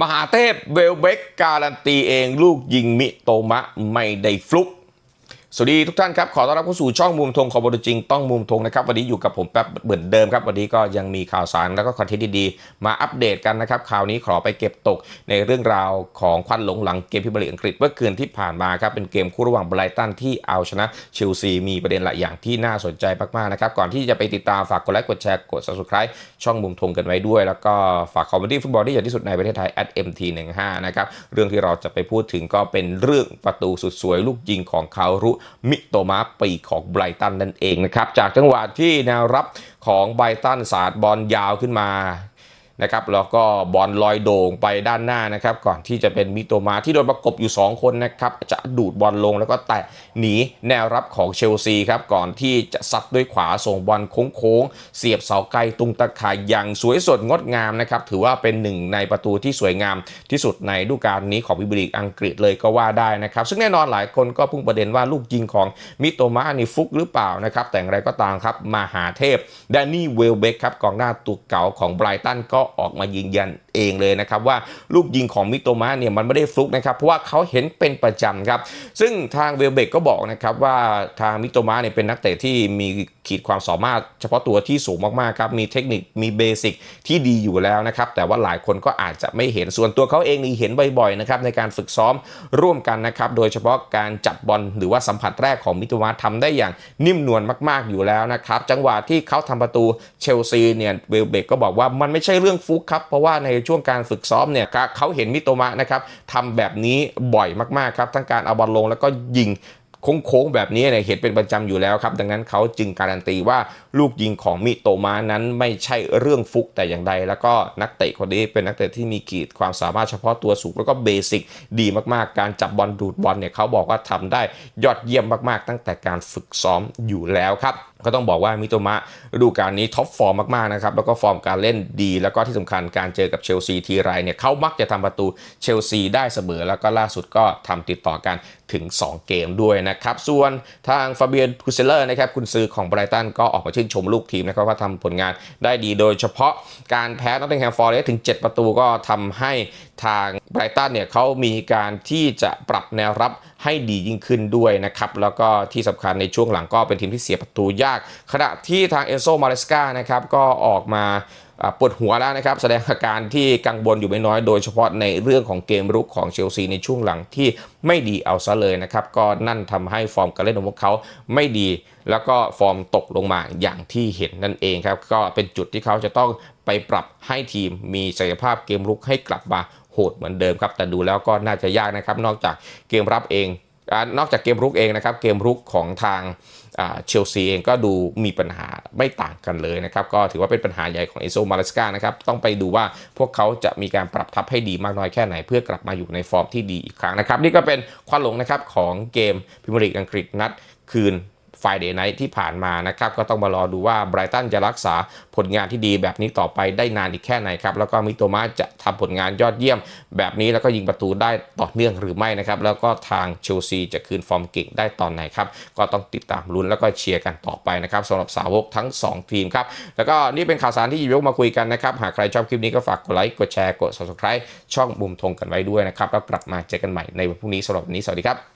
มหาเทพเวลเบกการันตีเองลูกยิงมิโตมะไม่ได้ฟลุก สวัสดีทุกท่านครับขอต้อนรับเข้าสู่ช่องมุมธงของบอลจริงต้องมุมธงนะครับวันนี้อยู่กับผมแป๊บเหมือนเดิมครับวันนี้ก็ยังมีข่าวสารแล้วก็คอนเทนต์ดีๆมาอัปเดตกันนะครับคราวนี้ขอไปเก็บตกในเรื่องราวของควันหลงหลังเกมพิบลีกอังกฤษเมื่อคืนที่ผ่านมาครับเป็นเกมคู่ระหว่างไบรตันที่เอาชนะเชลซีมีประเด็นหลายอย่างที่น่าสนใจมากๆนะครับก่อนที่จะไปติดตามฝากกดไลค์กดแชร์กด subscribe ช่องมุมธงกันไว้ด้วย แล้วก็ฝากคอมเมดี้ฟุตบอลที่ใหญ่ที่สุดในประเทศไทย @mt15 นะครับเรื่องที่เราจะไปพูดถึงก็เป็นเรื่องประตูสุดสวยลูกยิงของคารุมิโตมาปีกของไบรตันนั่นเองนะครับ จากจังหวะที่แนวรับของไบรตันสาดบอลยาวขึ้นมา นะครับแล้วก็บอลลอยโด่งไปด้านหน้านะครับก่อนที่จะเป็นมิโตมาที่โดนประกบอยู่ 2 คนนะครับจะดูดบอลลงแล้วก็แตะหนีแนวรับของเชลซีครับก่อนที่จะซัดด้วยขวาส่งบอลโค้งๆ เสียบเสาไกลตุงตะข่ายอย่างสวยสดงดงามนะครับถือว่าเป็นหนึ่งในประตูที่สวยงามที่สุดในฤดูกาลนี้ของพิบลีกอังกฤษเลยก็ว่าได้นะครับซึ่งแน่นอนหลายคนก็พุ่งประเด็นว่าลูกยิงของมิโตมานี่ฟุกหรือเปล่านะครับแต่อย่างไรก็ตามครับมาหาเทพแดนนี่เวลเบกครับกองหน้าตัวเก่าของไบรตันก็ออกมายืนยันเองเลยนะครับว่าลูกยิงของมิโตมาเนี่ยมันไม่ได้ฟลุกนะครับเพราะว่าเขาเห็นเป็นประจำครับ ซึ่งทางเวลเบกก็บอกนะครับว่าทางมิโตมาเนี่ยเป็นนักเตะที่มีขีดความสามารถเฉพาะตัวที่สูงมากๆครับมีเทคนิคมีเบสิกที่ดีอยู่แล้วนะครับแต่ว่าหลายคนก็อาจจะไม่เห็นส่วนตัวเขาเองนี่เห็นบ่อยๆนะครับในการฝึกซ้อมร่วมกันนะครับโดยเฉพาะการจับบอลหรือว่าสัมผัสแรกของมิโตมาทำได้อย่างนิ่มนวลมาก ๆอยู่แล้วนะครับจังหวะที่เขาทำประตูเชลซีเนี่ยเวลเบกก็บอกว่ามันไม่ใช่เรื่องรื่องฟุกครับ เพราะว่าในช่วงการฝึกซ้อมเนี่ยเขาเห็นมิโตมะนะครับทำแบบนี้บ่อยมากๆครับทั้งการเอาบอลลงแล้วก็ยิง โค้งๆแบบนี้เนี่ยเห็นเป็นประจำอยู่แล้วครับ ดังนั้นเขาจึงการันตีว่าลูกยิงของมิโตมานั้นไม่ใช่เรื่องฟุกแต่อย่างใด แล้วก็นักเตะคนนี้เป็นนักเตะที่มีขีดความสามารถเฉพาะตัวสูงแล้วก็เบสิกดีมากๆ การจับบอลดูดบอลเนี่ยเขาบอกว่าทำได้ยอดเยี่ยมมากๆ ตั้งแต่การฝึกซ้อมอยู่แล้วครับก็ต้องบอกว่ามิโตมะฤดูกาลนี้ท็อปฟอร์มมากๆนะครับแล้วก็ฟอร์มการเล่นดี แล้วก็ที่สำคัญการเจอกับเชลซีทีไรเนี่ยเขามักจะทำประตูเชลซีได้เสมอ แล้วก็ล่าสุดก็ทำติดต่อกันถึง 2 เกมด้วยนะครับ ส่วนทางฟาเบียนคูเซเลอร์นะครับคุณซื้อของไบรตันก็ออกมาชื่นชมลูกทีมนะครับว่าทำผลงานได้ดีโดยเฉพาะการแพ้นอตติงแฮมฟอร์เรสถึง 7 ประตูก็ทำให้ทางไบรตันเนี่ยเขามีการที่จะปรับแนวรับให้ดียิ่งขึ้นด้วยนะครับ แล้วก็ที่สำคัญในช่วงหลังก็เป็นทีมที่เสียประตูยาก ขณะที่ทางเอนโซมาเลสกานะครับก็ออกมา ปวดหัวแล้วนะครับ แสดงอาการที่กังวลอยู่ไม่น้อยโดยเฉพาะในเรื่องของเกมรุกของเชลซีในช่วงหลังที่ไม่ดีเอาซะเลยนะครับ ก็นั่นทำให้ฟอร์มการเล่นของพวกเขาไม่ดี แล้วก็ฟอร์มตกลงมาอย่างที่เห็นนั่นเองครับ ก็เป็นจุดที่เขาจะต้องไปปรับให้ทีมมีศักยภาพเกมรุกให้กลับมาโหดเหมือนเดิมครับ แต่ดูแล้วก็น่าจะยากนะครับ นอกจากเกมรับเอง นอกจากเกมรุกเองนะครับ เกมรุกของทางเชลซีเองก็ดูมีปัญหาไม่ต่างกันเลยนะครับ ก็ถือว่าเป็นปัญหาใหญ่ของเอโซมาเลสกานะครับ ต้องไปดูว่าพวกเขาจะมีการปรับทัพให้ดีมากน้อยแค่ไหน เพื่อกลับมาอยู่ในฟอร์มที่ดีอีกครั้งนะครับ นี่ก็เป็นความหลงนะครับของเกมพิมลีกอังกฤษนัดคืน ไฟเดย์ไนท์ที่ผ่านมานะครับก็ต้องมารอดูว่าไบรตันจะรักษาผลงานที่ดีแบบนี้ต่อไปได้นานอีกแค่ไหนครับแล้วก็มิโตมาจะทำผลงานยอดเยี่ยม แบบนี้แล้วก็ยิงประตูได้ต่อเนื่องหรือไม่นะครับแล้วก็ทางเชลซีจะคืนฟอร์มเก่งได้ตอนไหนครับก็ต้องติดตามลุ้นแล้วก็เชียร์กันต่อไปนะครับสำหรับสาวกทั้ง 2 ทีมครับแล้วก็นี่เป็นข่าวสารที่ยกมาคุยกันนะครับหากใครชอบคลิปนี้ก็ฝากกดไลค์กดแชร์กด subscribe ช่องมุมทงกันไว้ด้วยนะครับแล้วกลับมาเจอกันใหม่ในวันพรุ่งนี้สำหรับวันนี้สวัสดีครับ